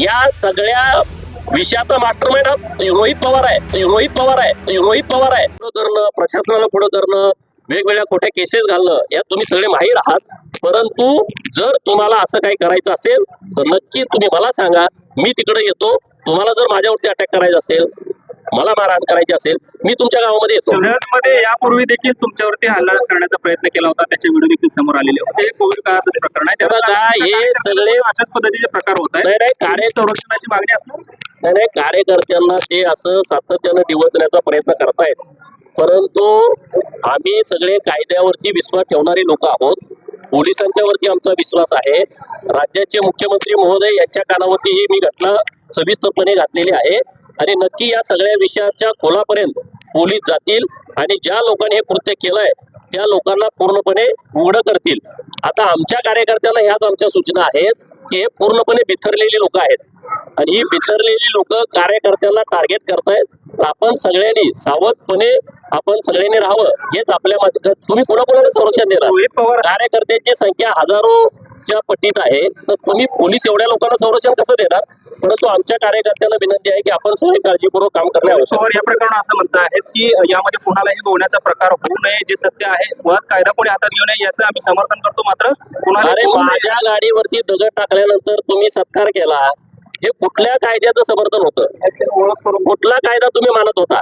या सगळ्या विषयाचा मास्टर रोहित पवार आहे. रोहित पवार आहे. रोहित पवार आहे. पुढं धरणं प्रशासनाला पुढं करणं वेगवेगळ्या खोट्या केसेस घालणं यात तुम्ही सगळे माहीर आहात. परंतु जर तुम्हाला असं काही करायचं असेल तर नक्की तुम्ही मला सांगा. मी तिकडे येतो. तुम्हाला जर माझ्यावरती अटॅक करायचा असेल मला मारहाण करायची असेल मी तुमच्या गावामध्ये येतो. मध्ये यापूर्वी देखील तुमच्यावरती हल्ला करण्याचा प्रयत्न केला होता त्याचे व्हिडिओ देखील समोर आलेले होते. कोविड काळातच प्रकरण आहे. हे सगळे- अशाच पद्धतीचे प्रकार होत आहेत. कार्य- संरक्षणाची मागणी असणार? नाही नाही कार्यकर्त्यांना ते असं सातत्यानं डिवचण्याचा प्रयत्न करतायत. परंतु आम्ही सगळे कायद्यावरती विश्वास ठेवणारे लोक आहोत. पोलिसांच्या वरती आमचा विश्वास आहे. राज्याचे मुख्यमंत्री महोदय यांच्या कानावरती ही मी घटना सविस्तरपणे घातलेली आहे. आणि नक्की या सगळ्या विषयाच्या खोलापर्यंत पोलीस जातील आणि ज्या लोकांनी हे कृत्य केलंय त्या लोकांना पूर्णपणे उघडं करतील. आता आमच्या कार्यकर्त्यांना ह्याच आमच्या सूचना आहेत की हे पूर्णपणे बिथरलेली लोक आहेत. आणि ही बिथरलेली लोक कार्यकर्त्यांना टार्गेट करतायत. आपण सगळ्यांनी सावधपणे आपण सगळ्यांनी राहावं हेच आपल्या तुम्ही कोणाकोणाला संरक्षण देणार? कार्यकर्त्यांची संख्या हजारोच्या पटीत आहे तर तुम्ही पोलीस एवढ्या लोकांना संरक्षण कसं देणार? परंतु आमच्या कार्यकर्त्यांना विनंती आहे की आपण सगळे काळजीपूर्वक काम करणे आवश्यक या प्रकरणात असं म्हणत आहेत की यामध्ये कुणालाही गोवण्याचा प्रकार होऊ नये जे सत्य आहे मुळात कायदा कोणी हातात घेऊ नये याचं आम्ही समर्थन करतो. मात्र कुणाला अरे माझ्या गाडीवरती दगड टाकल्यानंतर तुम्ही सत्कार केला हे कुठल्या कायद्याचं समर्थन होतं? कुठला कायदा तुम्ही मानत होता?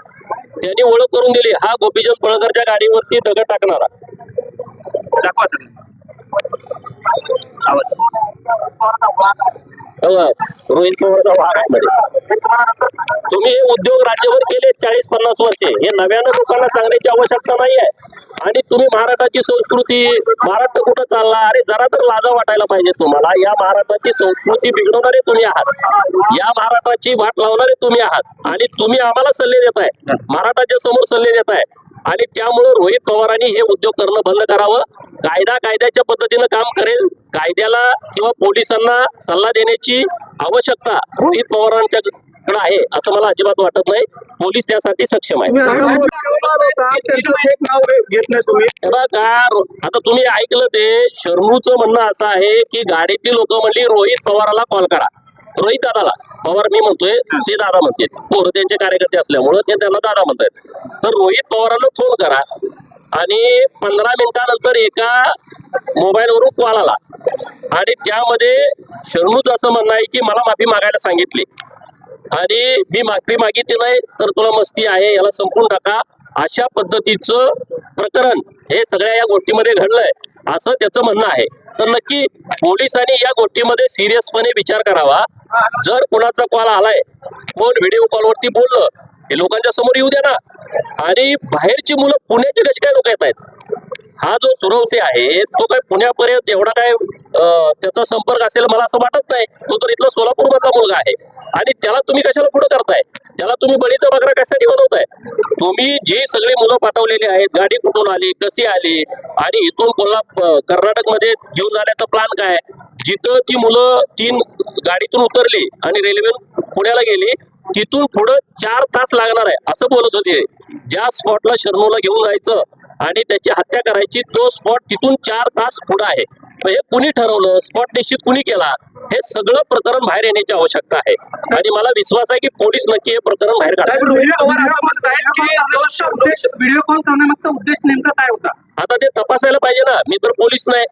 त्यांनी ओळख करून दिली हा गोपीचंद पळकरच्या गाडीवरती दगड टाकणारा. दाखवा सर. रोहित पवारचा वाघ आहे मध्ये तुम्ही हे उद्योग राज्यभर केले चाळीस पन्नास वर्षे. हे नव्यानं लोकांना सांगण्याची आवश्यकता नाही आहे आणि तुम्ही महाराष्ट्राची संस्कृती महाराष्ट्र कुठं चालला? अरे जरा तर लाजा वाटायला पाहिजे तुम्हाला. या महाराष्ट्राची संस्कृती बिघडवणारे तुम्ही आहात. या महाराष्ट्राची वाट लावणारे तुम्ही आहात. आणि तुम्ही आम्हाला सल्ले देताय. महाराष्ट्राच्या समोर सल्ले देताय. आणि त्यामुळं रोहित पवारांनी हे उद्योग करणं बंद करावं. कायदा कायद्याच्या पद्धतीनं काम करेल. कायद्याला किंवा पोलिसांना सल्ला देण्याची आवश्यकता रोहित पवारांच्याकडे आहे असं मला अजिबात वाटत नाही. पोलीस त्यासाठी सक्षम आहे आता तुम्ही ऐकलं ते शर्मूचं म्हणणं असं आहे की गाडीतील लोक म्हणली रोहित पवाराला कॉल करा. रोहित दादाला. पवार मी म्हणतोय ते दादा म्हणते. पोरं त्यांचे कार्यकर्ते असल्यामुळं ते त्यांना दादा म्हणतात तर रोहित पवारांना फोन करा आणि पंधरा मिनिटानंतर एका मोबाईलवरून कॉल आला. आणि त्यामध्ये शर्मूचं असं म्हणणं आहे की मला माफी मागायला सांगितली. आणि मी माफी मागितली नाही तर तुला मस्ती आहे याला संपून टाका. अशा पद्धतीचं प्रकरण हे सगळ्या या गोष्टीमध्ये घडलंय. असं त्याचं म्हणणं आहे. तर नक्की पोलिसांनी या गोष्टीमध्ये सिरियसपणे विचार करावा. जर कुणाचा कॉल आलाय कोण व्हिडिओ कॉलवरती बोललं हे लोकांच्या समोर येऊ द्या ना. आणि बाहेरची मुलं पुण्याचे कशी काय लोक येत आहेत? हा जो सुरवसे आहे तो काय पुण्यापर्यंत एवढा काय त्याचा संपर्क असेल मला असं वाटत नाही. तो तर इथला सोलापूर मधला मुलगा आहे. आणि त्याला तुम्ही कशाला पुढे करताय? त्याला तुम्ही बळीचा बकरा कशासाठी बनवताय? तुम्ही जी सगळी मुलं पाठवलेली आहेत गाडी कुठून आली कशी आली आणि इथून कोल्हा कर्नाटकमध्ये घेऊन जाण्याचा प्लॅन काय? जिथं ती मुलं तीन गाडीतून उतरली आणि रेल्वे पुण्याला गेली तिथून पुढं चार तास लागणार आहे असं बोलत होते. ज्या स्पॉटला शर्मूला घेऊन जायचं आणि त्याची हत्या करायची तो स्पॉट तिथून चार तास पुढं आहे. हे कुणी ठरवलं? स्पॉट निश्चित कुणी केला? हे सगळं प्रकरण बाहेर येण्याची आवश्यकता आहे. आणि मला विश्वास आहे की पोलीस नक्की हे प्रकरण बाहेर काढतात व्हिडिओ कॉल? करण्यामागचा उद्देश नेमका काय होता? आता ते तपासायला पाहिजे ना. मी तर पोलीस नाही.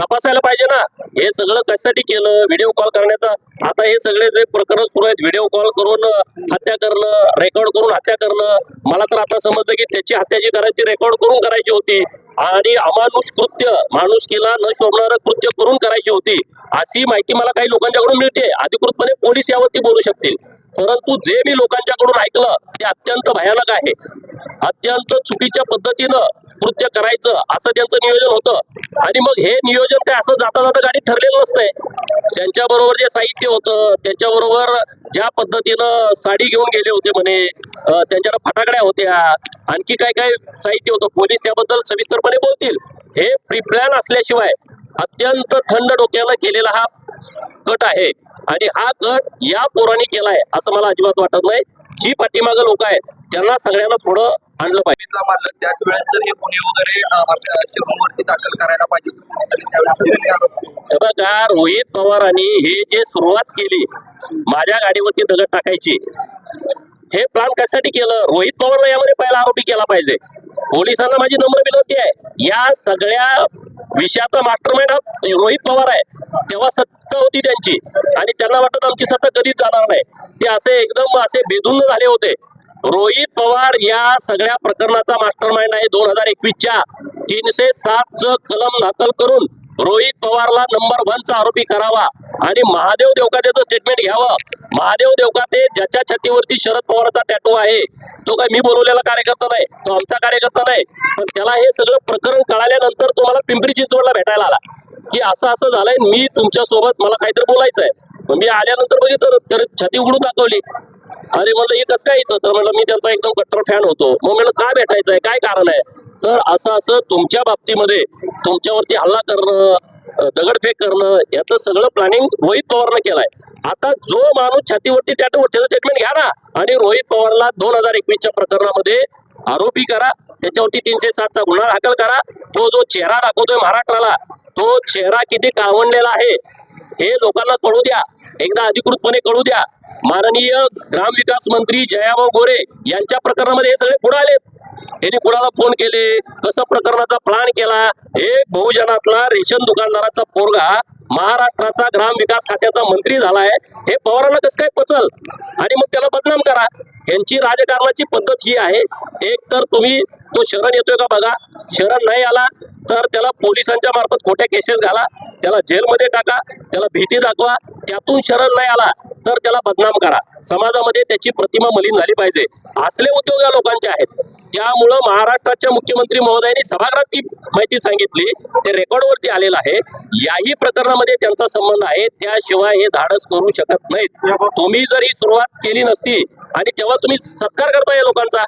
तपासायला पाहिजे ना. हे सगळं कशासाठी केलं? व्हिडिओ कॉल करण्याचा. आता हे सगळे जे प्रकरण सुरू आहेत व्हिडिओ कॉल करून हत्या करणं रेकॉर्ड करून हत्या करणं. मला तर आता समजलं की त्याची हत्या जी करायची रेकॉर्ड करून करायची होती. आणि अमानुष कृत्य माणूस केला न शोभणारं कृत्य करून करायची होती. अशी माहिती मला काही लोकांच्याकडून मिळते. अधिकृतपणे पोलीस यावरती बोलू शकतील. परंतु जे मी लोकांच्याकडून ऐकलं ते अत्यंत भयानक आहे. अत्यंत चुकीच्या पद्धतीनं कृत्य करायचं असं त्यांचं नियोजन होतं. आणि मग हे नियोजन काय असं जाता जाता गाडी ठरलेलं नसतंय. त्यांच्या बरोबर जे साहित्य होतं त्यांच्या बरोबर ज्या पद्धतीनं साडी घेऊन गेले होते म्हणे त्यांच्याकडे फटाकड्या होत्या आणखी काय काय साहित्य होतं पोलीस त्याबद्दल सविस्तरपणे बोलतील. हे प्रिप्लॅन असल्याशिवाय अत्यंत थंड डोक्याला केलेला हा कट आहे. आणि हा कट या पोराने केलाय असं मला अजिबात वाटत नाही. जी पाठीमागं लोक आहेत त्यांना सगळ्यांना थोडं आणलं पाहिजे. मारलं त्याच वेळेस जर हे गुन्हे वगैरे शिरूरवरती दाखल करायला पाहिजे पोलिसांनी त्यावेळेस बघा रोहित पवारांनी हे जे सुरुवात केली माझ्या गाडीवरती दगड टाकायची हे प्लान कशासाठी केलं? रोहित पवारला यामध्ये पहिला आरोपी केला पाहिजे. पोलिसांना माझी नम्र विनंती आहे. या सगळ्या विषयाचा मास्टरमाइंड हा रोहित पवार आहे. तेव्हा सत्ता होती त्यांची. आणि त्यांना वाटत आमची सत्ता कधीच जाणार नाही. ते असे एकदम असे बेधुंद झाले होते. रोहित पवार या सगळ्या प्रकरणाचा मास्टर माइंड आहे दोन हजार एकवीसच्या. तीनशे सात च कलम दाखल करून रोहित पवारला नंबर वनचा आरोपी करावा आणि महादेव देवकातेचं स्टेटमेंट घ्यावं. महादेव देवकाते ज्याच्या छातीवरती शरद पवारचा टॅटू आहे तो काय मी बोलवलेला कार्यकर्ता नाही तो आमचा कार्यकर्ता नाही. पण त्याला हे सगळं प्रकरण कळाल्यानंतर तुम्हाला पिंपरी चिंचवडला भेटायला आला. की असं असं झालंय मी तुमच्यासोबत मला काहीतरी बोलायचं आहे मी आल्यानंतर बघितलं तर छाती उघडून दाखवली. अरे म्हणलं हे कसं काय येतं? तर म्हणलं मी त्यांचा एकदम कट्टर फॅन होतो. मग म्हणलं का भेटायचं आहे? काय कारण आहे? तर असं असं तुमच्या बाबतीमध्ये तुमच्यावरती हल्ला करणं दगडफेक करणं याचं सगळं प्लॅनिंग रोहित पवारनं केलंय. आता जो माणूस छातीवरती टॅटू त्याचं स्टेटमेंट घ्या ना. आणि रोहित पवारला दोन हजार एकवीसच्या प्रकरणामध्ये आरोपी करा. त्याच्यावरती तीनशे सातचा गुन्हा दाखल करा. तो जो चेहरा दाखवतोय महाराष्ट्राला तो चेहरा किती कावंडलेला आहे हे लोकांना कळू द्या. एकदा अधिकृतपणे कळू द्या. माननीय ग्रामविकास मंत्री जयाभाऊ गोरे यांच्या प्रकरणामध्ये हे सगळे पुढे आले यांनी कुणाला फोन केले? कसं प्रकरणाचा प्लान केला? हे बहुजनातला रेशन दुकानदाराचा पोरगा महाराष्ट्राचा ग्रामविकास खात्याचा मंत्री झालाय. हे पवारांना कसं काय पचल? आणि मग त्याला बदनाम करा. यांची राजकारणाची पद्धत ही आहे. एक तर तुम्ही तो शरण येतोय का बघा. शरण नाही आला तर त्याला पोलिसांच्या मार्फत खोट्या केसेस घाला. त्याला जेलमध्ये टाका. त्याला भीती दाखवा. त्यातून शरण नाही आला तर त्याला बदनाम करा. समाजामध्ये त्याची प्रतिमा मलिन झाली पाहिजे. असले उद्योग या लोकांचे आहेत. त्यामुळं महाराष्ट्राच्या मुख्यमंत्री महोदयांनी सभागृहात ती माहिती सांगितली. ते रेकॉर्डवरती आलेलं आहे. याही प्रकरणामध्ये त्यांचा संबंध आहे. त्याशिवाय हे धाडस करू शकत नाहीत. तुम्ही जर ही सुरुवात केली नसती आणि तेव्हा तुम्ही सत्कार करताय या लोकांचा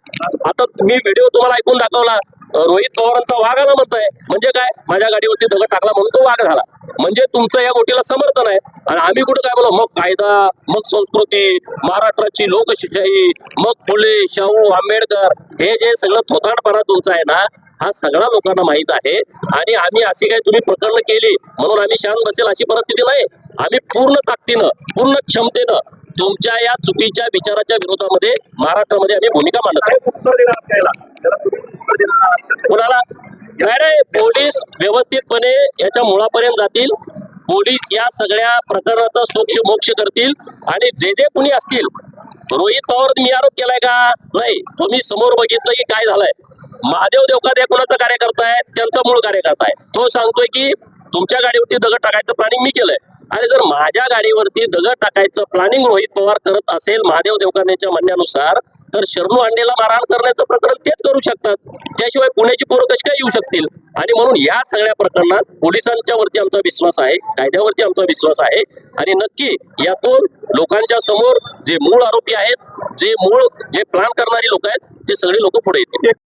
आता मी व्हिडिओ तुम्हाला ऐकून दाखवला. रोहित पवारांचा वाघ आला म्हणताय. म्हणजे काय? माझ्या गाडीवरती दगड टाकला म्हणून तो वाघ झाला. म्हणजे तुमचं या गोष्टीला समर्थन आहे. आणि आम्ही कुठं काय बोला? मग कायदा मग संस्कृती महाराष्ट्राची लोकशाही मग फुले शाहू आंबेडकर हे जे सगळं थोताडपणा तुमचा आहे ना हा सगळा लोकांना माहीत आहे. आणि आम्ही अशी काही तुम्ही प्रकरण केली म्हणून आम्ही शांत बसेल अशी परिस्थिती नाही. आम्ही पूर्ण ताकदीनं पूर्ण क्षमतेनं तुमच्या या चुकीच्या विचाराच्या विरोधामध्ये महाराष्ट्रामध्ये आम्ही भूमिका मांडत काय कुणाला? नाही नाही पोलीस व्यवस्थितपणे याच्या मुळापर्यंत जातील. पोलीस या सगळ्या प्रकरणाचा सोक्ष मोक्ष करतील. आणि जे जे कुणी असतील रोहित पवार मी आरोप केलाय का? नाही तुम्ही समोर बघितलं की काय झालंय? महादेव देवकात या कोणाचा कार्यकर्ता आहे? त्यांचा मूळ कार्यकर्ता आहे. तो सांगतोय की तुमच्या गाडीवरती दगड टाकायचं प्लॅनिंग मी केलंय. आणि जर माझ्या गाडीवरती दगड टाकायचं प्लॅनिंग रोहित पवार करत असेल महादेव देवकानेच्या म्हणण्यानुसार तर शरणू अंडेला मारहाण करण्याचं प्रकरण तेच करू शकतात. त्याशिवाय पुण्याची पोरं कशी काय येऊ शकतील? आणि म्हणून या सगळ्या प्रकरणात पोलिसांच्या वरती आमचा विश्वास आहे कायद्यावरती आमचा विश्वास आहे. आणि नक्की यातून लोकांच्या समोर जे मूळ आरोपी आहेत जे मूळ जे प्लान करणारी लोक आहेत ते सगळे लोक पुढे येतील.